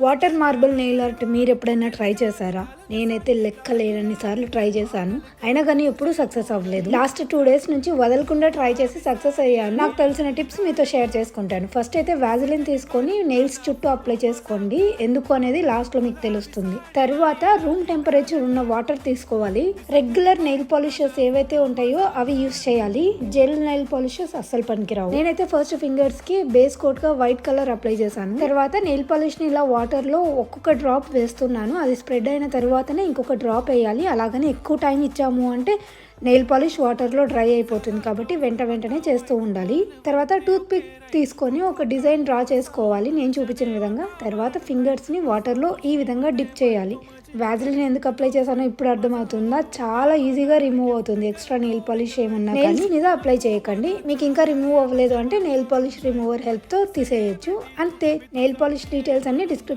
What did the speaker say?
Water marble nail art మీరు ఎప్పుడైనా try చేశారా? నేనైతే లెక్క లేనన్ని సార్లు ట్రై చేశాను. అయినా కానీ ఎప్పుడూ సక్సెస్ అవ్వలేదు. లాస్ట్ టూ డేస్ నుంచి వదలకుండా ట్రై చేసి సక్సెస్ అయ్యాను. నాకు తెలిసిన టిప్స్ మీతో షేర్ చేసుకుంటాను. ఫస్ట్ అయితే వ్యాజిలిన్ తీసుకొని నెయిల్స్ చుట్టూ అప్లై చేసుకోండి. ఎందుకు అనేది లాస్ట్లో మీకు తెలుస్తుంది. తర్వాత రూమ్ టెంపరేచర్ ఉన్న వాటర్ తీసుకోవాలి. రెగ్యులర్ నెయిల్ పాలిషెస్ ఏవైతే ఉంటాయో అవి యూస్ చేయాలి. జెల్ నెయిల్ పాలిషెస్ అస్సలు పనికిరావు. నేనైతే ఫస్ట్ ఫింగర్స్కి బేస్ కోట్గా వైట్ కలర్ అప్లై చేశాను. తర్వాత నెయిల్ పాలిష్ని ఇలా వాటర్ లో ఒక్కొక్క డ్రాప్ వేస్తున్నాను. అది స్ప్రెడ్ అయిన తర్వాతనే ఇంకొక డ్రాప్ వేయాలి. అలాగని ఎక్కువ టైం ఇచ్చాము అంటే నెయిల్ పాలిష్ వాటర్లో డ్రై అయిపోతుంది కాబట్టి వెంట వెంటనే చేస్తూ ఉండాలి. తర్వాత టూత్ పిక్ తీసుకొని ఒక డిజైన్ డ్రా చేసుకోవాలి. నేను చూపించిన విధంగా తర్వాత ఫింగర్స్ని వాటర్లో ఈ విధంగా డిప్ చేయాలి. వ్యాజిలిన్ ఎందుకు అప్లై చేశానో ఇప్పుడు అర్థమవుతుందా? చాలా ఈజీగా రిమూవ్ అవుతుంది. ఎక్స్ట్రా నెయిల్ పాలిష్ ఏమన్నా నెయిల్స్ మీద అప్లై చేయకండి. మీకు ఇంకా రిమూవ్ అవ్వలేదు అంటే నెయిల్ పాలిష్ రిమూవర్ హెల్ప్తో తీసేయచ్చు. అంతే. నెయిల్ పాలిష్ డీటెయిల్స్ అన్ని డిస్క్రిప్షన్